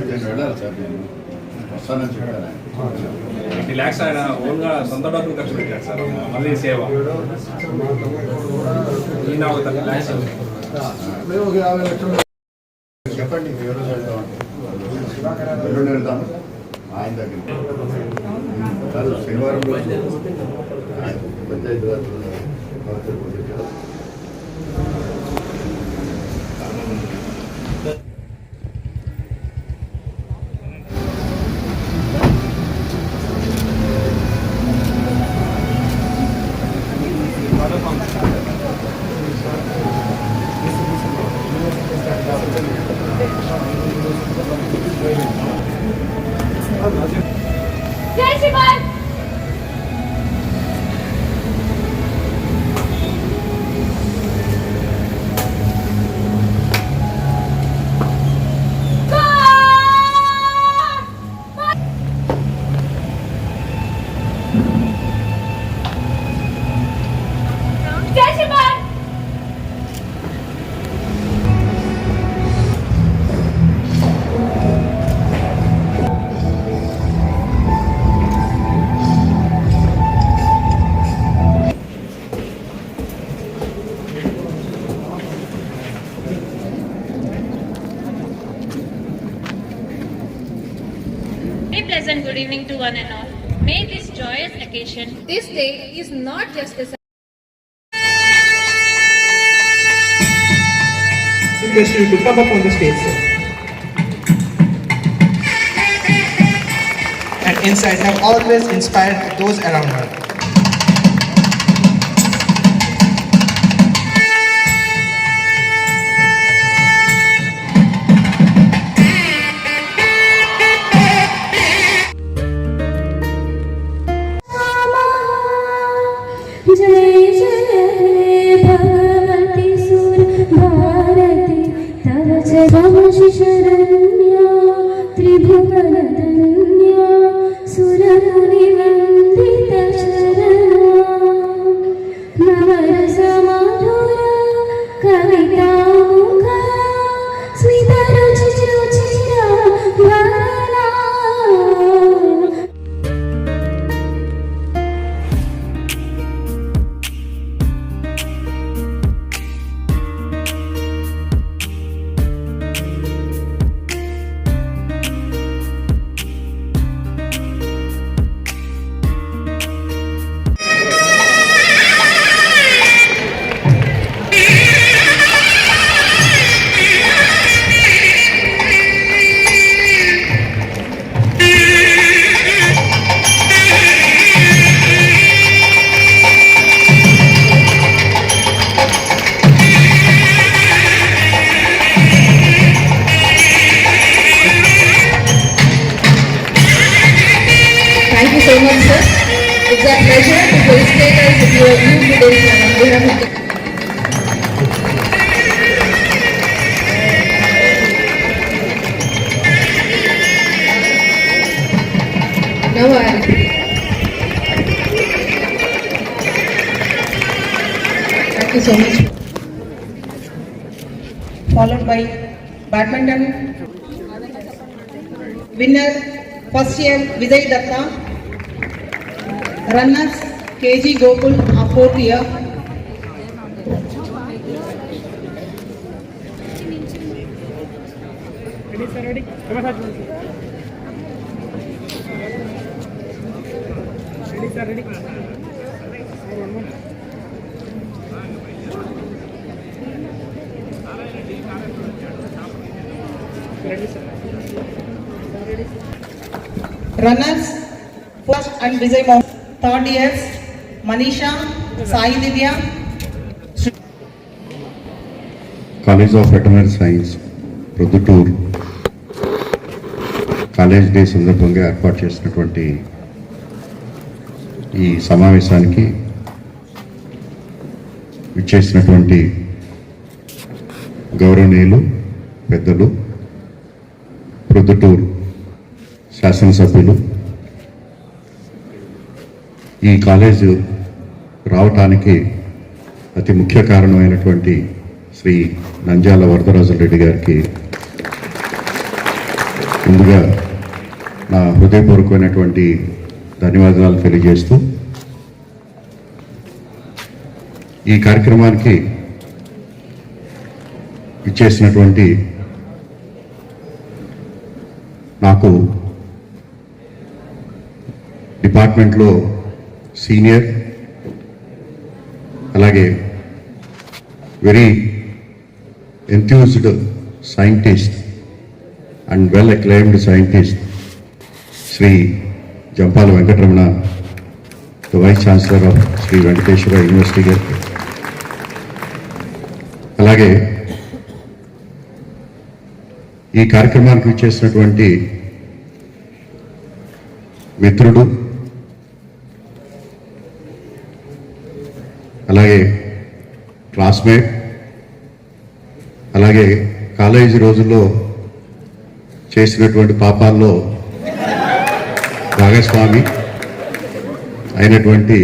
నేను వెళ్ళాలి సార్ నేను వస్తానని చెప్పాను ఎయిటీ ల్యాక్స్ ఆయన ఓన్గా సొంత డబ్బులు ఖర్చు పెట్టాడు సార్ మళ్ళీ సేవ ఈయన ఒక థర్టీ ల్యాక్స్ చెప్పండి pleasant good evening to one and all. May this joyous occasion This day is not just a request you to come up on the stage, sir. And insight have always inspired those around her. By badminton winner first year Vijay Datta runners KG Gokul of fourth year runners first and Vijay Mo, third years Manisha Sai Divya college of veterinary science Proddatur college day సందర్భంగా ఏర్పాటు చేసినటువంటి ఈ సమావేశానికి ఇచ్చేసినటువంటి గౌరవనీయులు పెద్దలు ప్రొద్దుటూరు శాసనసభ్యులు. ఈ కాలేజు రావటానికి అతి ముఖ్య కారణమైనటువంటి శ్రీ నంజాల వరదరాజు రెడ్డి గారికి ముందుగా నా హృదయపూర్వకమైనటువంటి ధన్యవాదాలు తెలియజేస్తూ ఈ కార్యక్రమానికి ఇచ్చేసినటువంటి నాకు డిపార్ట్మెంట్లో సీనియర్ అలాగే very enthused scientist and well acclaimed scientist Shri Jampala Venkataramana the vice chancellor of Sri Venkateswara university గారు. అలాగే ఈ కార్యక్రమానికి చేసినటువంటి మిత్రుడు అలాగే క్లాస్మేట్ అలాగే కాలేజీ రోజుల్లో చేసినటువంటి పాపాల్లో భాగస్వామి అయినటువంటి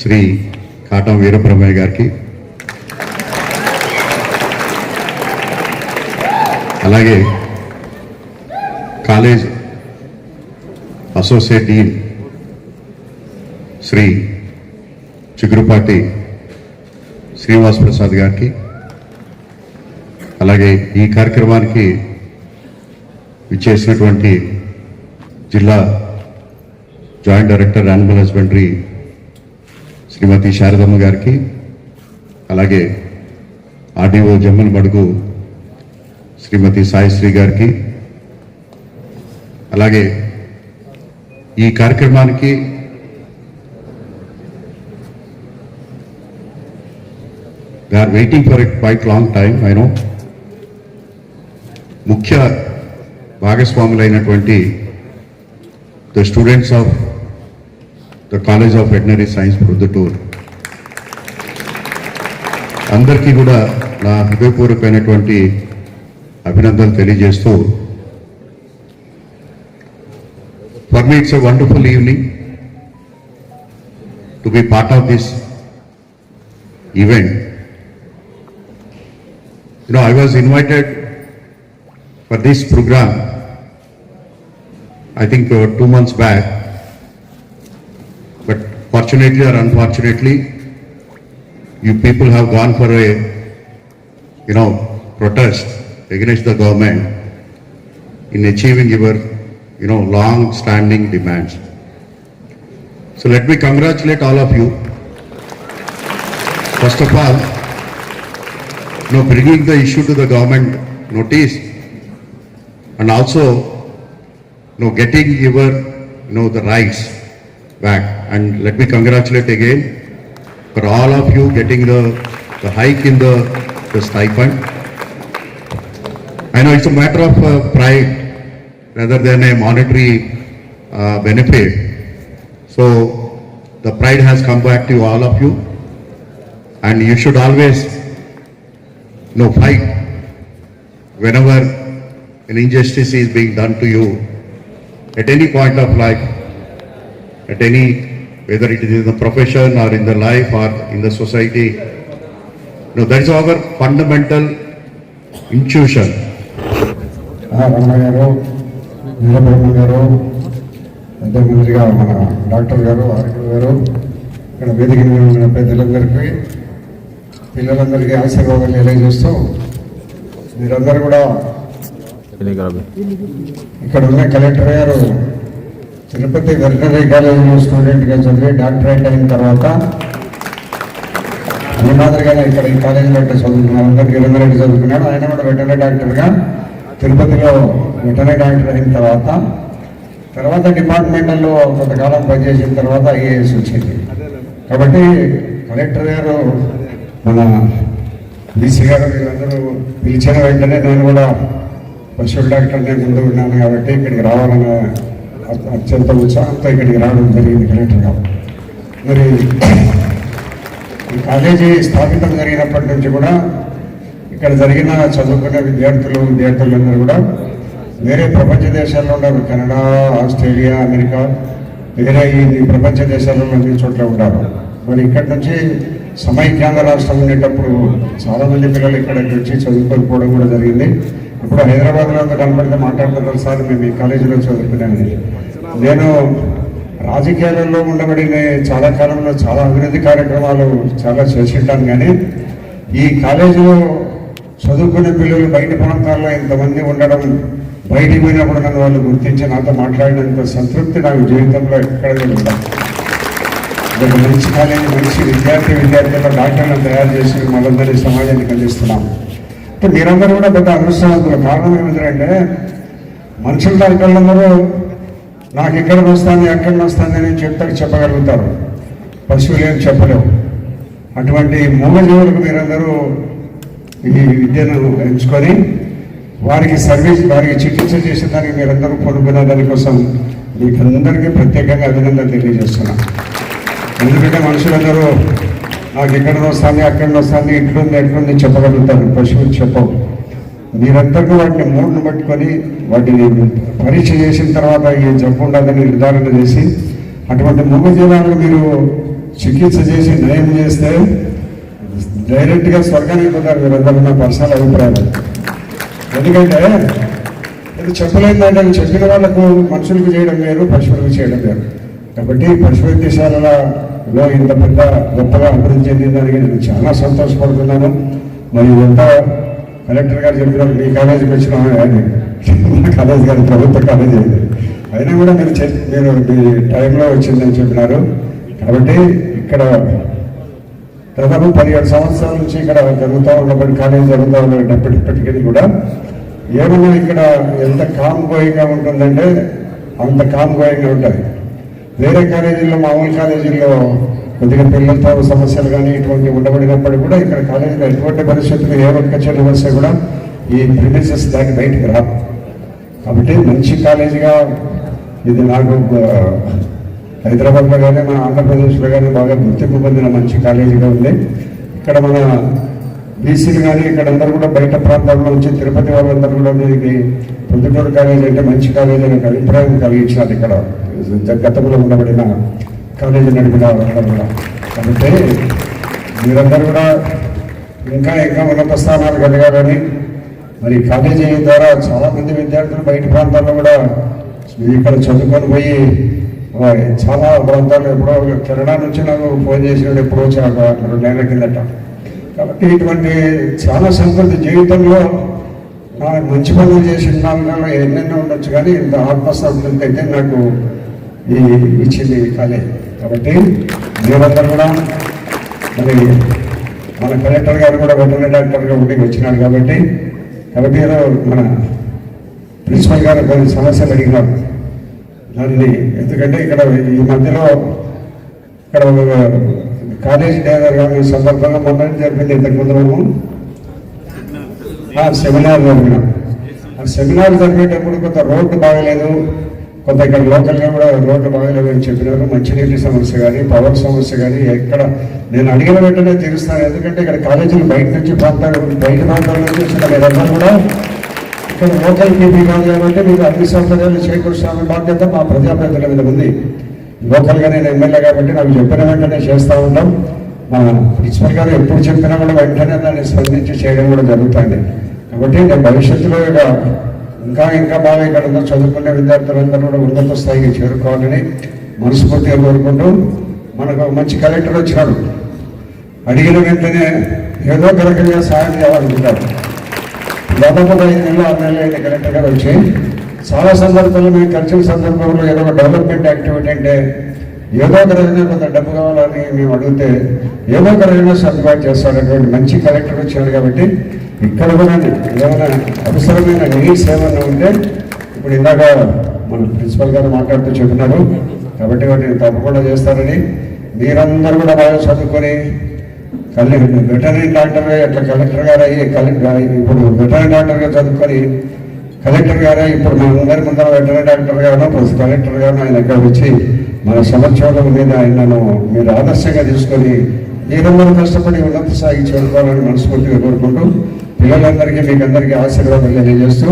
శ్రీ కాటం వీరబ్రహ్మయ్య గారికి అలాగే college associate dean Shri Chigurupati Srinivas Prasad గారికి అలాగే ఈ కార్యక్రమానికి ఇచ్చేసినటువంటి జిల్లా joint director animal husbandry Srimati Saradamma గారికి అలాగే ఆర్డీఓ జమ్మల్ మడుగు శ్రీమతి సాయిశ్రీ గారికి అలాగే ఈ కార్యక్రమానికి we are waiting for at quite long time I know ముఖ్య భాగస్వాములైనటువంటి the students of the college of veterinary science Proddatur అందరికీ కూడా నా హృదయపూర్వకమైనటువంటి అభినందనలు తెలియజేస్తూ for me it's a wonderful evening to be part of this event You know, I was invited for this program, I think uh, two months back. But fortunately or unfortunately, you people have gone for a, you know, protest against the government in achieving your, you know, long-standing demands. So let me congratulate all of you. First of all, know, bringing the issue to the government notice and also, know, getting your, you know, the rights back. And let me congratulate again for all of you getting the, the hike in the, the stipend. I know it's a matter of uh, pride rather than a monetary uh, benefit. So the pride has come back to all of you and you should always no fight whenever an injustice is being done to you at any point of life at any whether it is in the profession or in the life or in the society no that is our fundamental intuition Ramana గారు వీరబ్రహ్మ గారు అదేవిధంగా మన doctor గారు ఆర్కుడు గారు ఇక్కడ వేదిక మీద ఉన్న పెద్దలందరికీ పిల్లలందరికీ ఆశీర్వాదాలు తెలియజేస్తూ మీరందరూ కూడా ఇక్కడ ఉన్న కలెక్టర్ గారు తిరుపతి వెటనరీ కాలేజీలో స్టూడెంట్గా చదివి డాక్టరేట్ అయిన తర్వాత ఈ మాదిరిగానే ఇక్కడ ఈ కాలేజీలో అంటే చదువుకున్నారు అందరు గిరందరెడ్డి చదువుకున్నాడు. ఆయన కూడా వెటనరీ డాక్టర్గా తిరుపతిలో వెటనరీ డాక్టర్ అయిన తర్వాత తర్వాత డిపార్ట్మెంటల్లో కొంతకాలం పనిచేసిన తర్వాత ఐఏఎస్ వచ్చింది. కాబట్టి కలెక్టర్ గారు మన బీసీ గారు వీళ్ళందరూ పిలిచిన వెంటనే నేను కూడా పశువుల డాక్టర్ నేను ముందు ఉన్నాను కాబట్టి ఇక్కడికి రావాలన్న అత్యంత ఉత్సాహంతో ఇక్కడికి రావడం జరిగింది కలెక్టర్ గారు. మరి ఈ కాలేజీ స్థాపితం జరిగినప్పటి నుంచి కూడా ఇక్కడ జరిగిన చదువుకునే విద్యార్థులు విద్యార్థులందరూ కూడా వేరే ప్రపంచ దేశాల్లో ఉన్నారు. కెనడా ఆస్ట్రేలియా అమెరికా వేరే ఈ ప్రపంచ దేశాలలో అన్ని చోట్ల ఉంటారు మరి ఇక్కడి నుంచి సమైక్యాంధ్ర రాష్ట్రం ఉండేటప్పుడు చాలా మంది పిల్లలు ఇక్కడ వచ్చి చదువుకోకపోవడం కూడా జరిగింది. ఇప్పుడు హైదరాబాద్లో అంతా కనబడితే మాట్లాడుతున్నారు సార్ మేము ఈ కాలేజీలో చదువుకున్నాను నేను రాజకీయాలలో ఉండబడి చాలా కాలంలో చాలా అభివృద్ధి కార్యక్రమాలు చాలా చేసింటాను కానీ ఈ కాలేజీలో చదువుకునే పిల్లలు బయట ప్రాంతాల్లో ఇంతమంది ఉండడం బయటికి పోయినప్పుడు నన్ను వాళ్ళు గుర్తించి నాతో మాట్లాడినంత సంతృప్తి నాకు జీవితంలో ఎక్కడ ఉండదు ఒక మంచి కాలేజీ మంచి విద్యార్థి విద్యార్థులతో డాక్టర్లను తయారు చేసి మనందరి సమాజానికి అందిస్తున్నాం. అంటే మీరందరూ కూడా పెద్ద అదృష్టవంతులు. కారణం ఏమిటంటే మనుషుల డాక్టర్లందరూ నాకు ఎక్కడ వస్తుంది ఎక్కడ వస్తుంది అని చెప్తారు చెప్పగలుగుతారు. పశువులు ఏం చెప్పలేవు. అటువంటి మూగజీవులకు మీరందరూ ఈ విద్యను ఎంచుకొని వారికి సర్వీస్ వారికి చికిత్స చేసేదానికి మీరందరూ పొందుకున్న దానికోసం మీకందరికీ ప్రత్యేకంగా అభినందన తెలియజేస్తున్నాను ఎందుకంటే మనుషులందరూ నాకు ఇక్కడ వస్తుంది అక్కడ వస్తుంది ఇట్లుంది ఎట్లుంది చెప్పగలుగుతారు. పశువులు చెప్పవు. మీరందరూ వాటిని మూడును పట్టుకొని వాటిని పరీక్ష చేసిన తర్వాత ఈ జబ్బు ఉండదని నిర్ధారణ చేసి అటువంటి మూగజీవాలకు మీరు చికిత్స చేసి నయం చేస్తే డైరెక్ట్గా స్వర్గానికి పోతారు. మీరందరూ నా పర్సనల్ అభిప్రాయం ఎందుకంటే ఇది చెప్పలేదంటే చెప్పిన వాళ్ళకు మనుషులకు చేయడం వేరు పశువులకు చేయడం వేరు కాబట్టి పశు దేశాలలో ఇంత పెద్ద గొప్పగా అభివృద్ధి చెందిందానికి నేను చాలా సంతోషపడుతున్నాను. మరి ఇదంతా కలెక్టర్ గారు చెప్పినారు మీ కాలేజీకి వచ్చిన కాలేజ్ గారు ప్రభుత్వ కాలేజీ ఇది అయినా కూడా మీరు మీరు మీ టైంలో వచ్చిందని చెప్పినారు. కాబట్టి ఇక్కడ దాదాపు పదిహేడు సంవత్సరాల నుంచి ఇక్కడ జరుగుతూ ఉన్నప్పటి కాలేజీ జరుగుతూ ఉన్నప్పటికీ కూడా ఏమన్నా ఇక్కడ ఎంత కామ్ ఉంటుందంటే అంత కామ్ ఉంటుంది వేరే కాలేజీల్లో మామూలు కాలేజీల్లో కొద్దిగా పిల్లలతో సమస్యలు కానీ ఇటువంటి ఉండబడినప్పటికీ కూడా ఇక్కడ కాలేజీలో ఎటువంటి పరిస్థితులు ఏ ఒక్క చెడు వస్తే కూడా ఈ ప్రిమిసెస్ దాటి బయటకు రాదు కాబట్టి మంచి కాలేజీగా ఇది నాకు హైదరాబాద్లో కానీ మన ఆంధ్రప్రదేశ్లో కానీ బాగా గుర్తింపు పొందిన మంచి కాలేజీగా ఉంది. ఇక్కడ మన బీసీలు కానీ ఇక్కడ అందరూ కూడా బయట ప్రాంతాల్లో నుంచి తిరుపతి వాళ్ళందరూ కూడా దీనికి పొద్దుటూరు కాలేజీ అంటే మంచి కాలేజీ అనే అభిప్రాయం కలిగించినారు ఇక్కడ. గతంలో ఉండబడిన కాలేజీ నడిపిన వాళ్ళందరూ కూడా. కాబట్టి మీరందరూ కూడా ఇంకా ఇంకా ఉన్నత స్థానాలు కలగాలని మరి కాలేజీ ద్వారా చాలామంది విద్యార్థులు బయట ప్రాంతాల్లో కూడా ఇక్కడ చదువుకొని పోయి చాలా ప్రాంతాలు ఎప్పుడో కెనడా నుంచి నాకు ఫోన్ చేసినాడు ఎప్పుడో చాలా నెలల కిందట. కాబట్టి ఇటువంటి చాలా సంస్కృతి జీవితంలో మంచి పనులు చేసిన దానిలో ఎన్నెన్నో ఉండొచ్చు కానీ ఇంత ఆత్మసంతృప్తి అయితే నాకు ఈ ఇచ్చింది కాలేజ్ కాబట్టి మీరందరూ కూడా మరి మన కలెక్టర్ గారు కూడా వెటరీ డాక్టర్గా ఉండి వచ్చినారు కాబట్టి కాబట్టి మన ప్రిన్సిపల్ గారు కొన్ని సమస్యలు అడిగినారు. దాన్ని ఎందుకంటే ఇక్కడ ఈ మధ్యలో ఇక్కడ కాలేజ్ కాలేజీ డే కానీ సందర్భంగా మొన్న జరిపింది ఇంతకుముందు మనము సెమినార్ జరిపినాం ఆ సెమినార్ జరిపేటప్పుడు కొంత రోడ్డు బాగలేదు. కొంత ఇక్కడ లోకల్గా కూడా రోడ్డు బాగలేదు అని చెప్పినారు. మంచినీటి సమస్య కానీ పవర్ సమస్య కానీ ఎక్కడ నేను అడిగిన వెంటనే తీరుస్తాను. ఎందుకంటే ఇక్కడ కాలేజీలు బయట నుంచి ప్రాంతాలు బయట ప్రాంతాల నుంచి వచ్చిన మీరందరూ కూడా ఇక్కడ లోకల్ పీపీ కాదు కాబట్టి మీకు అన్ని సౌకర్యాలు చేకూర్చాలని బాధ్యత మా ప్రజాప్రతినిధుల మీద ఉంది. లోకల్గా నేను ఎమ్మెల్యే కాబట్టి నాకు చెప్పిన వెంటనే చేస్తూ ఉంటాం మా ప్రిన్సిపల్ గారు ఎప్పుడు చెప్పినా కూడా వెంటనే దాన్ని స్పందించి చేయడం కూడా జరుగుతుంది. కాబట్టి నేను భవిష్యత్తులో ఇక ఇంకా ఇంకా బాగా ఇక్కడ ఉన్న చదువుకునే విద్యార్థులందరూ కూడా ఉన్నత స్థాయికి చేరుకోవాలని మనస్ఫూర్తిగా కోరుకుంటూ మనకు మంచి కలెక్టర్ వచ్చినాడు. అడిగిన వెంటనే ఏదో ఒక రకంగా సాయం చేయాలనుకుంటారు. దాదాపు ఒక ఐదు నెలలు ఆరు నెలలు అయితే కలెక్టర్ గారు వచ్చి. చాలా సందర్భాల్లో మేము కలిసిన సందర్భంలో ఏదో ఒక డెవలప్మెంట్ యాక్టివిటీ అంటే ఏదో ఒక రోజున కొంత డబ్బు కావాలని మేము అడిగితే ఏదో ఒక రోజున సర్దుబాటు చేస్తారనేటువంటి మంచి కలెక్టర్ వచ్చాడు కాబట్టి ఇక్కడ కూడా ఏమైనా అవసరమైన నీడ్స్ ఏమైనా ఉంటే ఇప్పుడు ఇందాక మన ప్రిన్సిపల్ గారు మాట్లాడుతూ చెప్తున్నారు కాబట్టి వాటిని తప్పకుండా చేస్తారని మీరందరూ కూడా బాగా చదువుకొని కళ్ళు వెటరీ డాక్టర్గా అట్లా కలెక్టర్ గారు అయ్యి కలెక్టర్ ఇప్పుడు వెటరీ డాక్టర్గా చదువుకొని కలెక్టర్ గారే ఇప్పుడు మనందరి ముందర వెటరీ డాక్టర్ గారు ప్లస్ కలెక్టర్ గారు ఆయన ఇక్కడ వచ్చి మన సంవత్సరాల మీద ఆయనను మీరు ఆదర్శంగా తీసుకొని మీరందరూ కష్టపడి ఉన్నత స్థాయికి చేరుకోవాలని మనస్ఫూర్తిగా కోరుకుంటూ పిల్లలందరికీ మీకు అందరికీ ఆశీర్వాదాలు తెలియజేస్తూ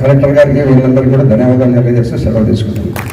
కలెక్టర్ గారికి వీళ్ళందరికీ కూడా ధన్యవాదాలు తెలియజేస్తూ సెలవు తీసుకుంటున్నాను